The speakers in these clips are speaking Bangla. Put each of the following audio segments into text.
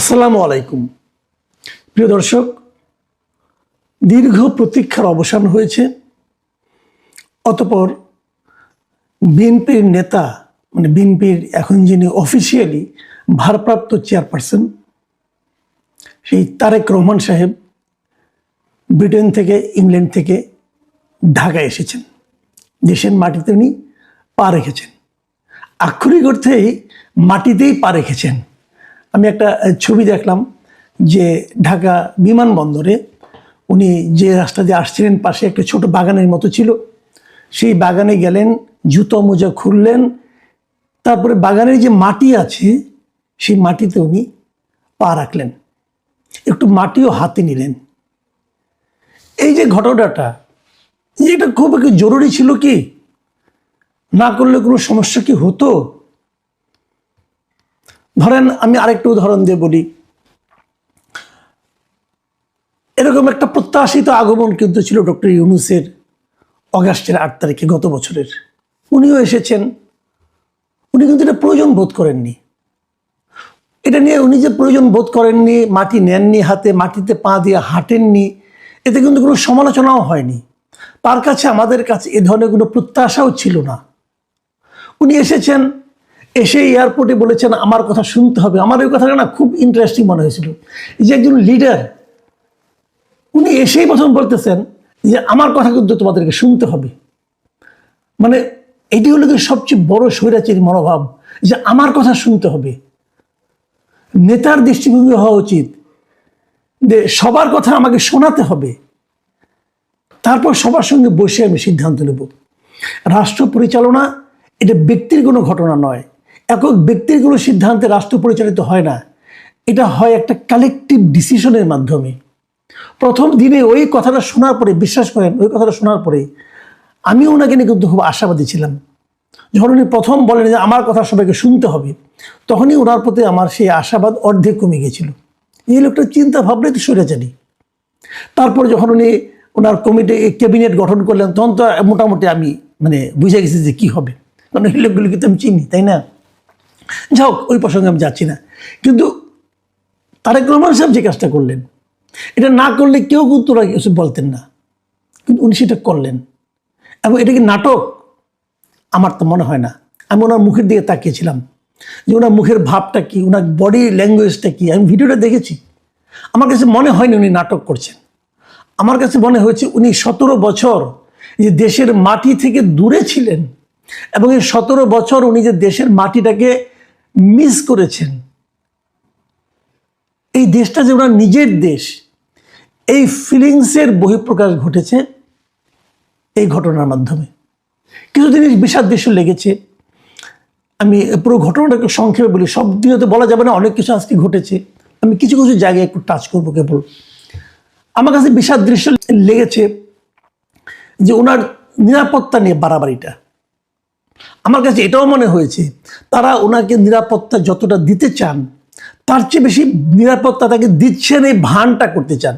আসসালামু আলাইকুম। প্রিয় দর্শক, দীর্ঘ প্রতীক্ষার অবসান হয়েছে। অতপর বিএনপির নেতা মানে বিএনপির এখন যিনি অফিসিয়ালি ভারপ্রাপ্ত চেয়ারপারসন সেই তারেক রহমান সাহেব ব্রিটেন থেকে, ইংল্যান্ড থেকে ঢাকায় এসেছেন। দেশের মাটিতে উনি পা রেখেছেন। আক্ষরিক অর্থেই মাটিতেই পা রেখেছেন। আমি একটা ছবি দেখলাম যে ঢাকা বিমানবন্দরে উনি যে রাস্তা দিয়ে আসছিলেন, পাশে একটা ছোট বাগানের মতো ছিল। সেই বাগানে গেলেন, জুতো মোজা খুললেন, তারপরে বাগানের যে মাটি আছে, সেই মাটিতে উনি পা রাখলেন। একটু মাটিও হাতে নিলেন। এই যে ঘটনাটা, এটা খুব জরুরি ছিল কি? না করলে কোনো সমস্যা কি হতো? ধরেন আমি আরেকটু উদাহরণ দিয়ে বলি। এরকম একটা প্রত্যাশিত আগমন কিন্তু ছিল ডক্টর ইউনুসের অগাস্টের আট তারিখে গত বছরের। উনিও এসেছেন। উনি কিন্তু এটা প্রয়োজন বোধ করেননি। এটা নিয়ে উনি যে প্রয়োজন বোধ করেননি, মাটি নেননি হাতে, মাটিতে পা দিয়ে হাঁটেননি, এতে কিন্তু কোনো সমালোচনাও হয়নি। তার কাছে আমাদের কাছে এ ধরনের কোনো প্রত্যাশাও ছিল না। উনি এসেছেন এসে এয়ারপোর্টে বলেছেন, আমার কথা শুনতে হবে। আমার ওই কথাটা না খুব ইন্টারেস্টিং মনে হয়েছিল। যে একজন লিডার উনি এসেই প্রথম বলতেছেন যে, আমার কথা কিন্তু তোমাদেরকে শুনতে হবে। মানে এটি হলো সবচেয়ে বড় স্বৈরাচারী মনোভাব, যে আমার কথা শুনতে হবে। নেতার দৃষ্টিভঙ্গি হওয়া উচিত যে, সবার কথা আমাকে শোনাতে হবে। তারপর সবার সঙ্গে বসে আমি সিদ্ধান্ত নেব। রাষ্ট্র পরিচালনা এটা ব্যক্তির কোনো ঘটনা নয়। একক ব্যক্তির কোনো সিদ্ধান্তে রাষ্ট্র পরিচালিত হয় না। এটা হয় একটা কালেকটিভ ডিসিশনের মাধ্যমে। প্রথম দিনে ওই কথাটা শোনার পরে, বিশ্বাস করেন, ওই কথাটা শোনার পরে আমি ওনাকে নিয়ে কিন্তু খুব আশাবাদী ছিলাম। যখন উনি প্রথম বলেন যে আমার কথা সবাইকে শুনতে হবে, তখনই ওনার প্রতি আমার সেই আশাবাদ অর্ধেক কমে গেছিল। এই লোকটার চিন্তা ভাবনাই তো সরে জানি তারপর যখন উনি ওনার কমিটি ক্যাবিনেট গঠন করলেন, তখন তো মোটামুটি আমি মানে বুঝে গেছি যে কী হবে। কারণ এই লোকগুলোকে তো আমি চিনি, তাই না? যাই হোক, ওই প্রসঙ্গে আমি যাচ্ছি না। কিন্তু তারেক রহমান সাহেব যে কাজটা করলেন, এটা না করলে কেউ কিন্তু কিছু বলতেন না। কিন্তু উনি সেটা করলেন। এবং এটা কি নাটক? আমার তো মনে হয় না। আমি ওনার মুখের দিকে তাকিয়েছিলাম যে ওনার মুখের ভাবটা কি, ওনার বডি ল্যাঙ্গুয়েজটা কি। আমি ভিডিওটা দেখেছি। আমার কাছে মনে হয়নি উনি নাটক করছেন। আমার কাছে মনে হয়েছে উনি সতেরো বছর যে দেশের মাটি থেকে দূরে ছিলেন এবং এই সতেরো বছর উনি যে দেশের মাটিটাকে মিস করেছেন। এই দেশটা যে ওনার নিজের দেশ, এই ফিলিংসের বহিঃপ্রকাশ ঘটেছে এই ঘটনার মাধ্যমে। কিছু জিনিস বিষাদ দৃশ্য লেগেছে। আমি পুরো ঘটনাটাকে সংক্ষেপে বলি, সব দিনে তো বলা যাবে না, অনেক কিছু আজকে ঘটেছে। আমি কিছু কিছু জায়গায় একটু টাচ করব কেবল। আমার কাছে বিষাদ দৃশ্য লেগেছে যে ওনার নিরাপত্তা নিয়ে বাড়াবাড়িটা। আমার কাছে এটাও মনে হয়েছে, তারা ওনাকে নিরাপত্তা যতটা দিতে চান, তার চেয়ে বেশি নিরাপত্তা তাকে দিচ্ছেন এই ভানটা করতে চান।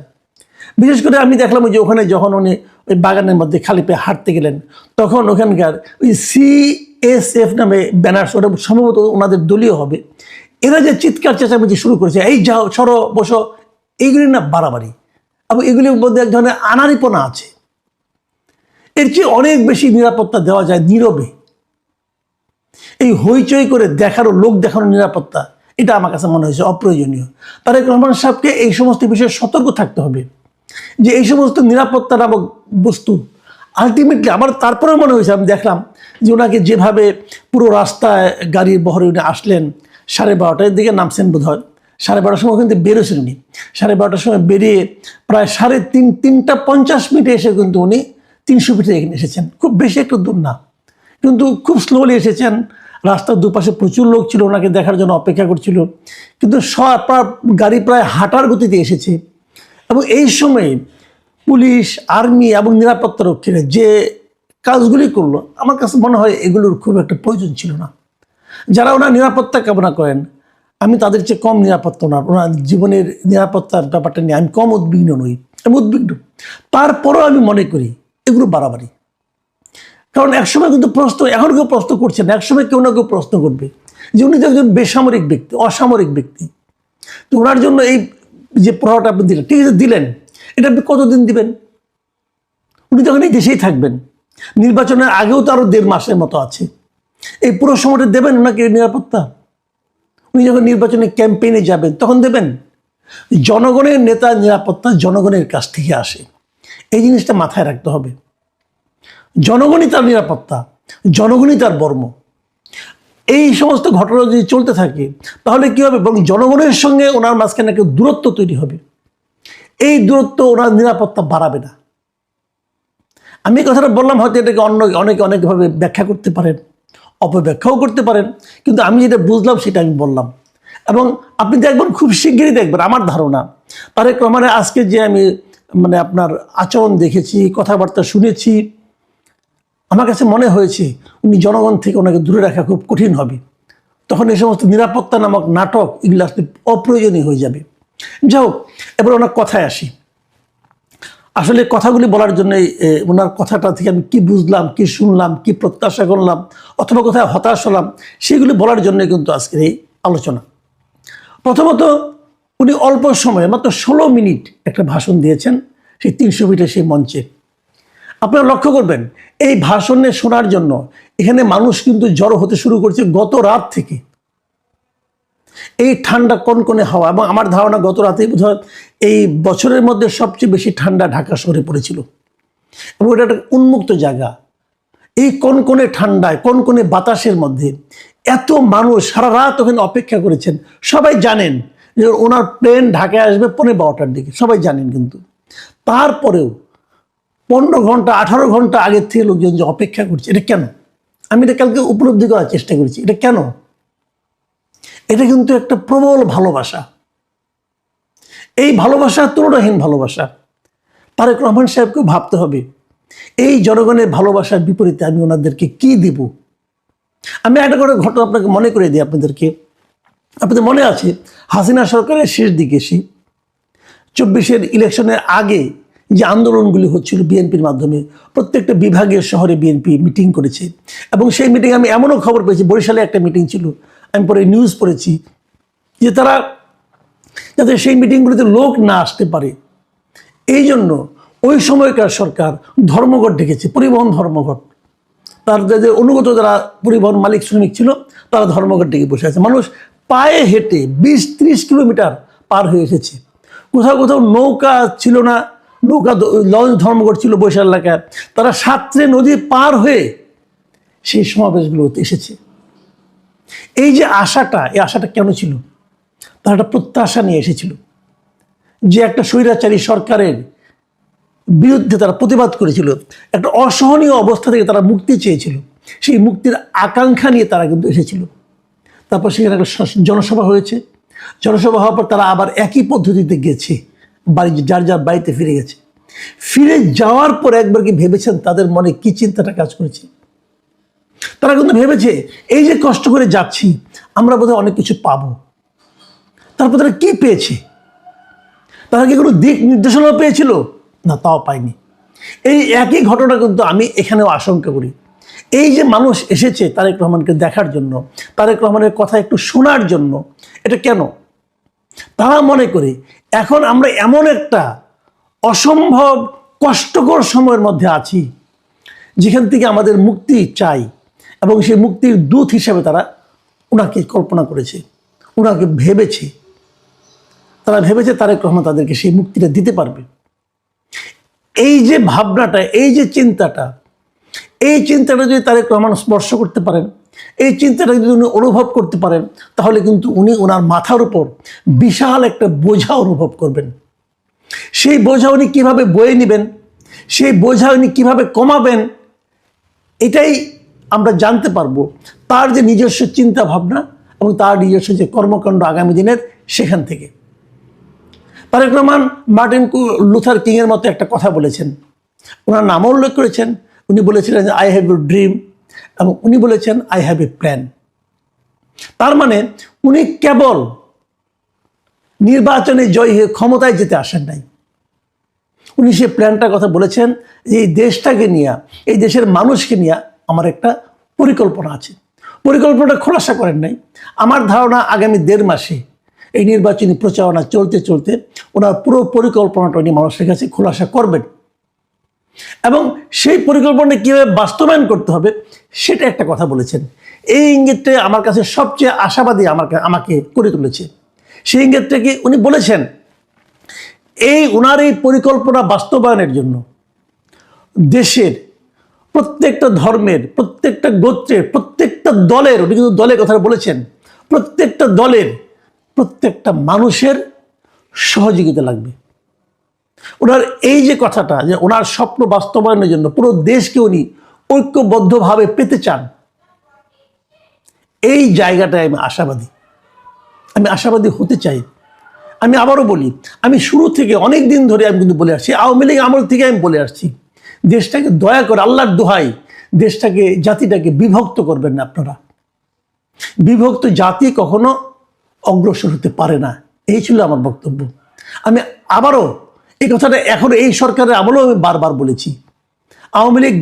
বিশেষ করে আমি দেখলাম যে ওখানে যখন উনি ওই বাগানের মধ্যে খালি পেয়ে হাঁটতে গেলেন, তখন ওখানকার ওই সিএসএফ নামে ব্যানার্স ওটা সম্ভবত ওনাদের দলীয় হবে। এরা যে চিৎকার চেঁচামেচি শুরু করেছে, এই যাও, সরো, বসো, এইগুলি না বাড়াবাড়ি। এবং এগুলির মধ্যে এক ধরনের আনারিপনা আছে। এর চেয়ে অনেক বেশি নিরাপত্তা দেওয়া যায় নীরবে। এই হইচই করে দেখারও, লোক দেখানোর নিরাপত্তা, এটা আমার কাছে মনে হয়েছে অপ্রয়োজনীয়। তারেক রহমান সাহেবকে এই সমস্ত বিষয়ে সতর্ক থাকতে হবে, যে এই সমস্ত নিরাপত্তা নামক বস্তু আলটিমেটলি আমার তারপরেও মনে হয়েছে, আমি দেখলাম যে ওনাকে যেভাবে পুরো রাস্তায় গাড়ির বহরে উনি আসলেন, সাড়ে বারোটার দিকে নামছেন বোধ হয় সাড়ে বারোটার সময় কিন্তু বেরোছেন উনি। সাড়ে বারোটার সময় বেরিয়ে প্রায় সাড়ে তিন, তিনটা পঞ্চাশ মিনিটে এসে কিন্তু উনি তিনশো ফিটে এখানে এসেছেন, খুব বেশি একটু দূর না। কিন্তু খুব স্লোলি এসেছেন। রাস্তার দুপাশে প্রচুর লোক ছিল, ওনাকে দেখার জন্য অপেক্ষা করছিল। কিন্তু গাড়ি প্রায় হাঁটার গতিতে এসেছে। এবং এই সময়ে পুলিশ, আর্মি এবং নিরাপত্তা রক্ষীরা যে কাজগুলি করল, আমার কাছে মনে হয় এগুলোর খুব একটা প্রয়োজন ছিল না। যারা ওনার নিরাপত্তা কামনা করেন, আমি তাদের চেয়ে কম নিরাপত্তা ওনার ওনার জীবনের নিরাপত্তার ব্যাপারটা নিয়ে আমি কম উদ্বিগ্ন নই, আমি উদ্বিগ্ন। তারপরেও আমি মনে করি এগুলো বাড়াবাড়ি। কারণ একসময় কিন্তু প্রশ্ন, এখন কেউ প্রশ্ন করছে না একসময় কেউ না কেউ প্রশ্ন করবে। যে উনি তো একজন বেসামরিক ব্যক্তি, অসামরিক ব্যক্তি। তো ওনার জন্য এই যে প্রভাবটা আপনি দিলেন, ঠিক আছে, দিলেন। এটা আপনি কতদিন দিবেন? উনি তখন এই দেশেই থাকবেন। নির্বাচনের আগেও তো আরও দেড় মাসের মতো আছে। এই পুরো সময়টা দেবেন ওনাকে নিরাপত্তা? উনি যখন নির্বাচনে ক্যাম্পেইনে যাবেন, তখন দেবেন? জনগণের নেতা নিরাপত্তা জনগণের কাছ থেকে আসে। এই জিনিসটা মাথায় রাখতে হবে। জনগণই তার নিরাপত্তা, জনগণই তার বর্ম। এই সমস্ত ঘটনা যদি চলতে থাকে, তাহলে কি হবে? এবং জনগণের সঙ্গে ওনার মাঝখানে একটা দূরত্ব তৈরি হবে। এই দূরত্ব ওনার নিরাপত্তা বাড়াবে না। আমি কথাটা বললাম, হয়তো এটাকে অন্য অনেকে অনেকভাবে ব্যাখ্যা করতে পারেন, অপব্যাখ্যাও করতে পারেন, কিন্তু আমি যেটা বুঝলাম সেটা আমি বললাম। এবং আপনি দেখবেন খুব শিগগিরই দেখবেন, আমার ধারণা। তারেক রহমানের আজকে যে আমি মানে আপনার আচরণ দেখেছি, কথাবার্তা শুনেছি আমার কাছে মনে হয়েছে উনি জনগণ থেকে ওনাকে দূরে রাখা খুব কঠিন হবে। তখন এই সমস্ত নিরাপত্তা নামক নাটক এগুলো আসলে অপ্রয়োজনীয় হয়ে যাবে। যাই হোক, এবার ওনার কথায় আসি। আসলে কথাগুলি বলার জন্য ওনার কথাটা থেকে আমি কি বুঝলাম, কি শুনলাম, কি প্রত্যাশা করলাম, অথবা কোথায় হতাশ হলাম, সেগুলি বলার জন্য কিন্তু আজকের এই আলোচনা। প্রথমত, উনি অল্প সময়ে মাত্র ষোলো মিনিট একটা ভাষণ দিয়েছেন, সেই তিনশো মিটার সেই মঞ্চে। আপনারা লক্ষ্য করবেন, এই ভাষণে শোনার জন্য এখানে মানুষ কিন্তু জড়ো হতে শুরু করছে গত রাত থেকে। এই ঠান্ডা কনকনে হাওয়া এবং আমার ধারণা গত রাতেই বোধহয় এই বছরের মধ্যে সবচেয়ে বেশি ঠান্ডা ঢাকা শহরে পড়েছিল। এবং এটা একটা উন্মুক্ত জায়গা। এই কনকনে ঠান্ডায়, কনকনে বাতাসের মধ্যে এত মানুষ সারা রাত ওখানে অপেক্ষা করেছেন। সবাই জানেন যে ওনার প্লেন ঢাকায় আসবে পনেরো বারোটার দিকে। সবাই জানেন কিন্তু। তারপরেও পনেরো ঘণ্টা, আঠারো ঘণ্টা আগের থেকে লোকজন যে অপেক্ষা করছে, এটা কেন? আমি এটা কালকে উপলব্ধি করার চেষ্টা করেছি, এটা কেন? এটা কিন্তু একটা প্রবল ভালোবাসা। এই ভালোবাসা তুলনাহীন ভালোবাসা। তারেক রহমান সাহেবকেও ভাবতে হবে, এই জনগণের ভালোবাসার বিপরীতে আমি ওনাদেরকে কি দেব? আমি একটা করে ঘটনা আপনাকে মনে করে দিই আপনাদেরকে। আপনাদের মনে আছে, হাসিনা সরকারের শেষ দিকে এসে চব্বিশের ইলেকশনের আগে যে আন্দোলনগুলি হচ্ছিল বিএনপির মাধ্যমে, প্রত্যেকটা বিভাগীয় শহরে বিএনপি মিটিং করেছে। এবং সেই মিটিং আমি এমনও খবর পেয়েছি, বরিশালে একটা মিটিং ছিল, আমি পরে নিউজ পড়েছি, যে তারা যাতে সেই মিটিংগুলিতে লোক না আসতে পারে। এই জন্য ওই সময়কার সরকার ধর্মঘট ডেকেছে, পরিবহন ধর্মঘট। তার যে অনুগত যারা পরিবহন মালিক, শ্রমিক ছিল, তারা ধর্মঘট ডেকে বসে আছে। মানুষ পায়ে হেঁটে বিশ ত্রিশ কিলোমিটার পার হয়ে এসেছে। কোথাও কোথাও নৌকা ছিল না নৌকা লঞ্চ ধর্মঘট ছিল বৈশাল এলাকায় তারা সাঁতরে নদী পার হয়ে সেই সমাবেশগুলোতে এসেছে। এই যে আশাটা, এই আশাটা কেন ছিল? তারা একটা প্রত্যাশা নিয়ে এসেছিল। যে একটা স্বৈরাচারী সরকারের বিরুদ্ধে তারা প্রতিবাদ করেছিল। একটা অসহনীয় অবস্থা থেকে তারা মুক্তি চেয়েছিল। সেই মুক্তির আকাঙ্ক্ষা নিয়ে তারা কিন্তু এসেছিল। তারপর সেখানে একটা জনসভা হয়েছে। জনসভা হওয়ার পর তারা আবার একই পদ্ধতিতে গেছে। বাড়ি, যার যার বাড়িতে ফিরে গেছে। ফিরে যাওয়ার পর একবার কি ভেবেছেন তাদের মনে কি চিন্তাটা কাজ করেছে? তারা কিন্তু ভেবেছে, এই যে কষ্ট করে যাচ্ছি, আমরা বোধহয় অনেক কিছু পাবো। তারপর তারা কি পেয়েছে? তারা কি কোনো দিক নির্দেশনা পেয়েছিল? না, তাও পায়নি। এই একই ঘটনা কিন্তু আমি এখানেও আশঙ্কা করি। এই যে মানুষ এসেছে তারেক রহমানকে দেখার জন্য, তারেক রহমানের কথা একটু শোনার জন্য, এটা কেন? তারা মনে করে, এখন আমরা এমন একটা অসম্ভব কষ্টকর সময়ের মধ্যে আছি, যেখান থেকে আমাদের মুক্তি চাই এবং সেই মুক্তির দূত হিসাবে তারা ওনাকে কল্পনা করেছে ওনাকে ভেবেছে। তারা ভেবেছে তারেক রহমান তাদেরকে সেই মুক্তিটা দিতে পারবে। এই যে ভাবনাটা, এই যে চিন্তাটা, এই চিন্তাটা যদি তারেক রহমান স্পর্শ করতে পারেন এই চিন্তাটা যদি উনি অনুভব করতে পারেন, তাহলে কিন্তু উনি ওনার মাথার উপর বিশাল একটা বোঝা অনুভব করবেন। সেই বোঝা উনি কীভাবে বয়ে নেবেন, সেই বোঝা উনি কীভাবে কমাবেন, এটাই আমরা জানতে পারব। তার যে নিজস্ব চিন্তা ভাবনা এবং তার নিজস্ব যে কর্মকাণ্ড আগামী দিনের সেখান থেকে। তারেক রহমান মার্টিন লুথার কিংয়ের মতো একটা কথা বলেছেন। ওনার নামও উল্লেখ করেছেন। উনি বলেছিলেন আই হ্যাভ এ ড্রিম এবং উনি বলেছেন আই হ্যাভ এ প্ল্যান তার মানে উনি কেবল নির্বাচনে জয়ী হয়ে ক্ষমতায় যেতে আসেন নাই। উনি সে প্ল্যানটার কথা বলেছেন যে, এই দেশটাকে নিয়ে, এই দেশের মানুষকে নিয়ে আমার একটা পরিকল্পনা আছে। পরিকল্পনাটা খোলাসা করেন নাই। আমার ধারণা, আগামী দেড় মাসে এই নির্বাচনী প্রচারণা চলতে চলতে ওনার পুরো পরিকল্পনাটা উনি মানুষের কাছে খোলাসা করবেন। এবং সেই পরিকল্পনা কীভাবে বাস্তবায়ন করতে হবে, সেটা একটা কথা বলেছেন। এই ইঙ্গিতটা আমার কাছে সবচেয়ে আশাবাদী আমার আমাকে করে তুলেছে। সেই ইঙ্গিতটাকে উনি বলেছেন? এই ওনার এই পরিকল্পনা বাস্তবায়নের জন্য দেশের প্রত্যেকটা ধর্মের, প্রত্যেকটা গোত্রের, প্রত্যেকটা দলের, উনি কিন্তু দলের কথা বলেছেন, প্রত্যেকটা দলের প্রত্যেকটা মানুষের সহযোগিতা লাগবে। ওনার এই যে কথাটা যে ওনার স্বপ্ন বাস্তবায়নের জন্য পুরো দেশকে উনি ঐক্যবদ্ধভাবে পেতে চান, এই জায়গাটায় আমি আশাবাদী। আমি আশাবাদী হতে চাই। আমি আবারও বলি, আমি শুরু থেকে অনেক দিন ধরে আমি কিন্তু বলে আসছি, আওয়ামী লীগ আমল থেকে আমি বলে আসছি, দেশটাকে দয়া করে আল্লাহর দোহাই দেশটাকে, জাতিটাকে বিভক্ত করবেন না আপনারা। বিভক্ত জাতি কখনো অগ্রসর হতে পারে না, এই ছিল আমার বক্তব্য। আমি আবারও এই কথাটা এখন এই সরকারের আমলেও আমি বারবার বলেছি। আওয়ামী লীগ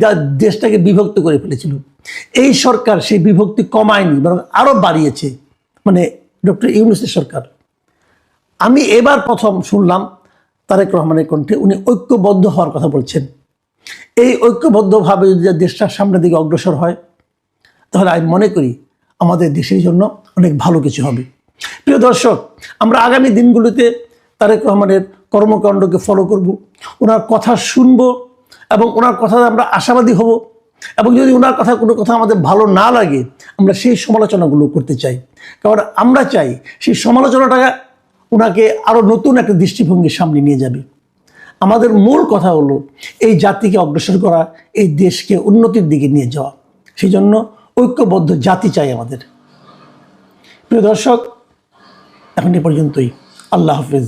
দেশটাকে বিভক্ত করে ফেলেছিল, এই সরকার সেই বিভক্তি কমায়নি, বরং আরও বাড়িয়েছে মানে ডক্টর ইউনুসের সরকার। আমি এবার প্রথম শুনলাম তারেক রহমানের কণ্ঠে, উনি ঐক্যবদ্ধ হওয়ার কথা বলছেন। এই ঐক্যবদ্ধভাবে যদি দেশটা সামনের দিকে অগ্রসর হয়, তাহলে আমি মনে করি আমাদের দেশের জন্য অনেক ভালো কিছু হবে। প্রিয় দর্শক, আমরা আগামী দিনগুলোতে তারেক রহমানের কর্মকাণ্ডকে ফলো করব, ওনার কথা শুনব এবং ওনার কথা আমরা আশাবাদী হব এবং যদি ওনার কথা কোনো কথা আমাদের ভালো না লাগে, আমরা সেই সমালোচনাগুলো করতে চাই। কারণ আমরা চাই সেই সমালোচনাটা ওনাকে আরও নতুন একটা দৃষ্টিভঙ্গির সামনে নিয়ে যাবে। আমাদের মূল কথা হলো এই জাতিকে অগ্রসর করা, এই দেশকে উন্নতির দিকে নিয়ে যাওয়া। সেই জন্য ঐক্যবদ্ধ জাতি চাই আমাদের। প্রিয় দর্শক, এখন এ পর্যন্তই। আল্লাহ হাফেজ।